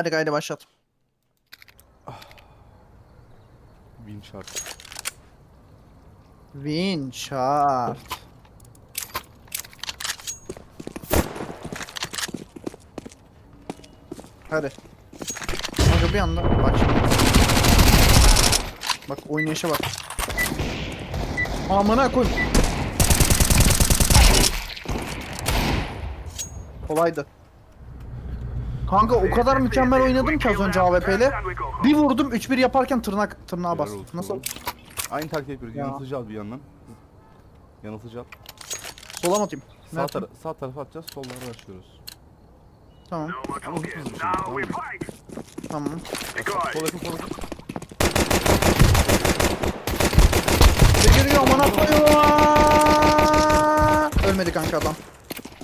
Hadi gaydi başlat. Win şart. Win şart. Hadi. Kanka bir anda bak şimdi. Bak oynayışa bak. Amına koy. Kolaydı. Kanka o kadar mükemmel oynadım ki az önce AWP ile. Bir vurdum 3-1 yaparken tırnak tırnağa bastım. Nasıl? Aynı taktik yapıyoruz. Ya. Yanıltıcı al bir yandan. Yanıltıcı al. Sola mı atayım? Sağ, tara sağ tarafa atacağız. Solları açıyoruz. Tamam. Ama hızlı hızlı bir şekilde tamam mı? Tamam. Sol yakın sol yakın. Ne giriyor amına koyuyor. Ölmedi kanka adam.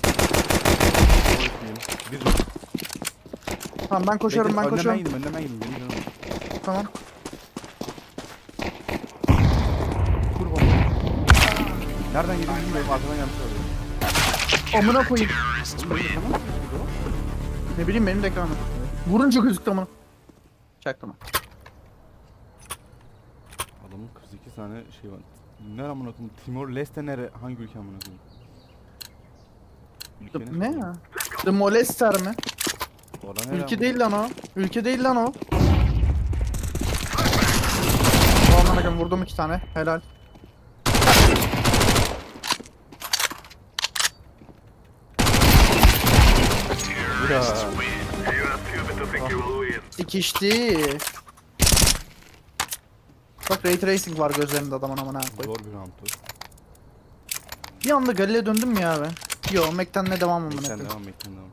Sol yakın yiyelim. Bir dur. Tamam ben koşarım ben ben gideyim önden ben gideyim. Benim canım. Tamam. Kur bomba. Nereden yedin bilmiyorum. Arkadan yanlış oluyor. Amına koyayım. Ne bileyim benim de ekranım. Vurunca gözüktü amına. Çaktım. Adamın 42 tane şey var. Nere amına koyayım? Timor Leste nere? Hangi ülke amına koyayım? Ülke Ne ya? The Molester mi? Orada nere Ülke değil lan o. Ülke değil lan o. Aman bakın vurdum iki tane. Helal. Ya. Sikişti. Bak ray tracing var gözlerinde adamın amına koyayım. Zor bir roundtu. Bir anda Galil'e döndüm mü ya ben? Yo Mac'ten ne devam amına koyayım. devam, mekten devam.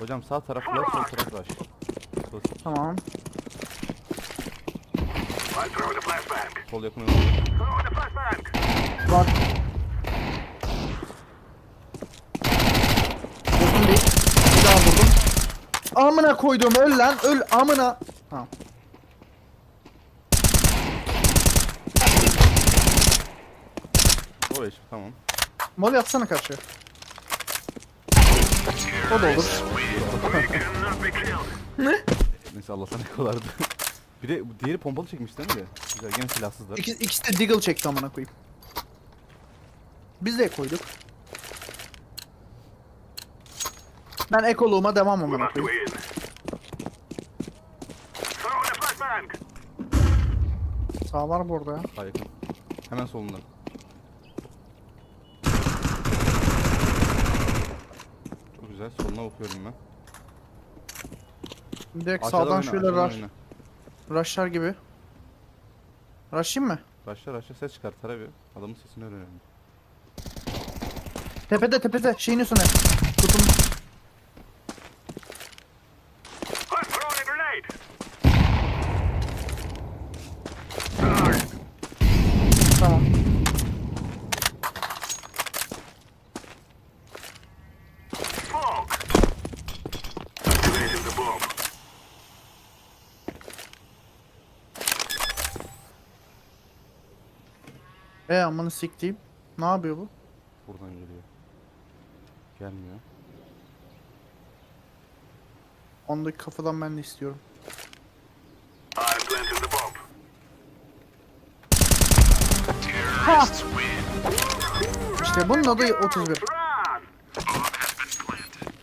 Hocam sağ taraf flash, sol taraf rush. Sol, Tamam. sol yakın oynuyor. Bak. Vurdum bir. Bir daha vurdum. Amına koydum öl lan öl amına. Tamam. O eş, tamam. Mol yatsana karşıya. O da olur. ne? Neyse Allah'tan ne kolardı. bir de diğeri pompalı çekmiş değil mi? Güzel gene silahsızlar. İki, ikisi de Deagle çekti amına koyayım. Biz de koyduk. Ben ekoluğuma devam amına koyayım. Sağ var burada ya. Sağ yakın. Hemen solunda. Güzel. Soluna bakıyorum ben. Direkt Aşağıdan sağdan oyna, şöyle aşağıdan rush, oyna. rushlar gibi. Rush'ayım mı? Rush'la rush'la ses çıkar. Tara bir. Adamın sesini öğrenelim. Tepede tepede şeyin üstüne. Tutun. Tamam. E amanı siktiğim. Ne yapıyor bu? Buradan geliyor. Gelmiyor. Ondaki kafadan ben de istiyorum. Ha! İşte bunun adı 31.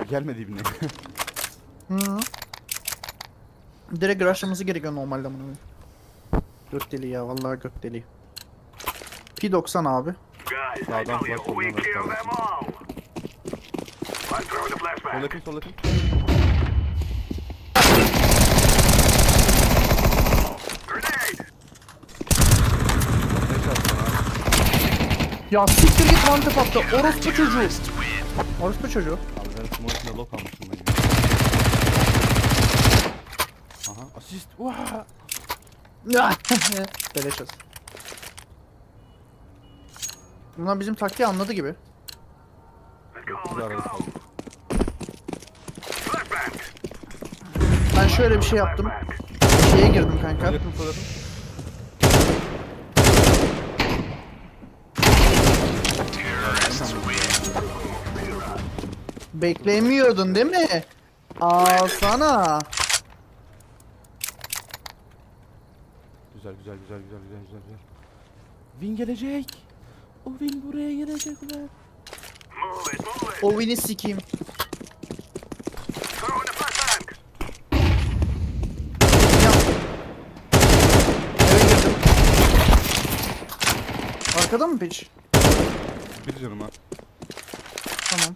Gelmedi ibne. Hı. Direkt rushlamamız gerekiyor normalde bunu. Göt deli ya vallahi göt deli. P90 abi. Sağdan kardeşim. Sol yakın sol yakın. Ya siktir git mantep attı. Orospu çocuğu. Orospu çocuğu. Abi ben içinde lock almıştım ben. ya. Aha asist. Ya. Beleş olsun. Bunlar bizim taktiği anladı gibi. Ben şöyle bir şey yaptım. Şeye girdim kanka. yakın. Beklemiyordun değil mi? Alsana. Güzel güzel güzel güzel güzel güzel. Win gelecek. O Win buraya gelecek ulan. O win'i sikeyim. Arkada mı piç? Bir canım ha. Tamam.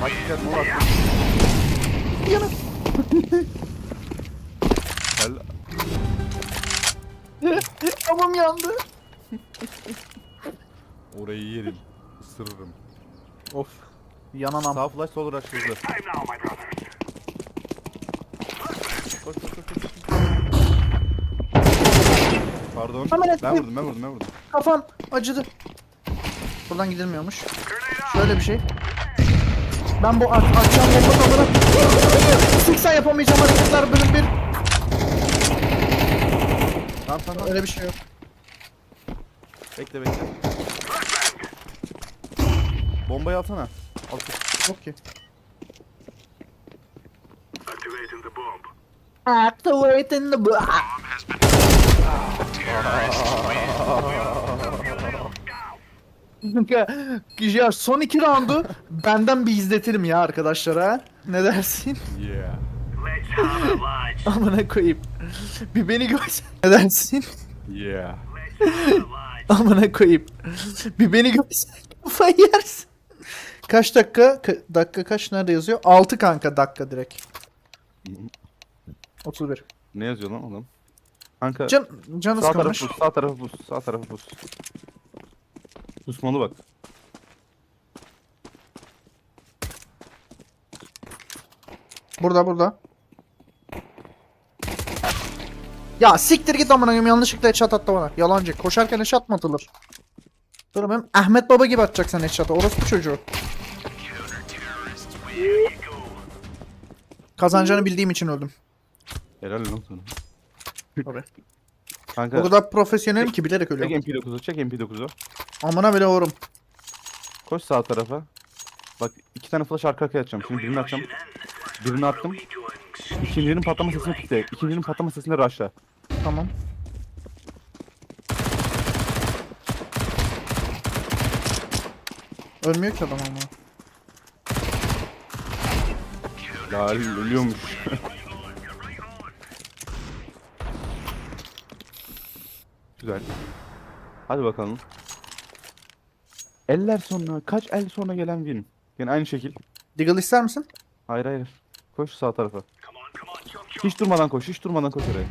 Hadi gel mola at. Yanım. Gel. Tamam yandı. Orayı yerim. Isırırım. Of. Yanan am. Sağ flash sol rush hızlı. Koş koş koş koş. Pardon. Hemen Ben ettim. vurdum ben vurdum ben vurdum. Kafam acıdı. Buradan gidilmiyormuş. Şöyle bir şey. Ben bu at atacağım bomba tadını... Siksen yapamayacağım hareketler bölüm bir. Tamam tamam. Öyle bir şey yok. Bekle bekle. Bombayı alsana. Al. Okey. Activating the bomb. Activating the bomb. ya son iki roundu benden bir izletirim ya arkadaşlara. Ne dersin? Yeah. Let's have a lunch. Amına koyayım. Bir beni görsen. Ne dersin? Yeah. Let's have a lunch. Amına koyayım. Bir beni görsen kafayı yersin. Kaç dakika? Ka- dakika kaç nerede yazıyor? 6 kanka dakika direkt. 31. Ne yazıyor lan oğlum? Kanka Can, canı sağ tarafı buz, sağ tarafı buz, sağ tarafı buz. Pusmalı bak. Burada burada. Ya siktir git amına koyayım yanlışlıkla headshot attı bana. Yalancı. Koşarken headshot mı atılır? Dur benim Ahmet Baba gibi atacak sen headshot'ı. Orospu çocuğu. Kazanacağını bildiğim için öldüm. Helal lan sana. Tabii. Kanka O kadar profesyonelim ki bilerek çek ölüyorum. MP9'u, çek MP9'u. Amına bile vururum. Koş sağ tarafa. Bak iki tane flash arka arkaya atacağım. Şimdi birini atacağım. Birini attım. İkincinin patlama sesini pikle. İkincinin patlama sesini rushla. Tamam. Ölmüyor ki adam ama. Lal ölüyormuş. Güzel. Hadi bakalım. Eller sonra kaç el sonra gelen win? Yine aynı şekil. Deagle ister misin? Hayır hayır. Koş sağ tarafa. Hiç durmadan koş, hiç durmadan koş oraya.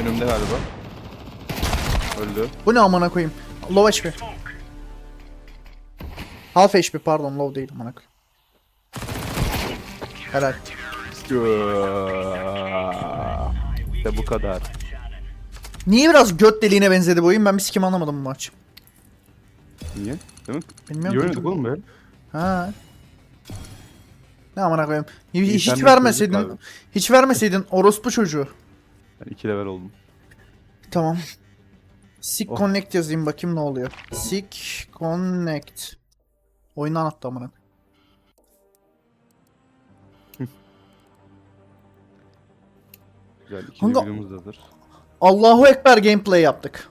Önümde galiba. Öldü. Bu ne amına koyayım? Low HP. Half HP pardon low değil amına koyayım. Helal. İşte bu kadar. Niye biraz göt deliğine benzedi bu oyun? Ben bir sikim anlamadım bu maç. Niye? Değil mi? Bilmiyorum. Oynadık oğlum böyle. Ha. Ne amına koyayım? Hiç, hiç İnternet vermeseydin, abi. hiç vermeseydin orospu çocuğu. Ben iki level oldum. Tamam. Sick Oh. connect yazayım bakayım ne oluyor. Sick connect. Oyundan attı amına. Güzel. İkinci Kanka- videomuz da hazır. Allahu Ekber gameplay yaptık.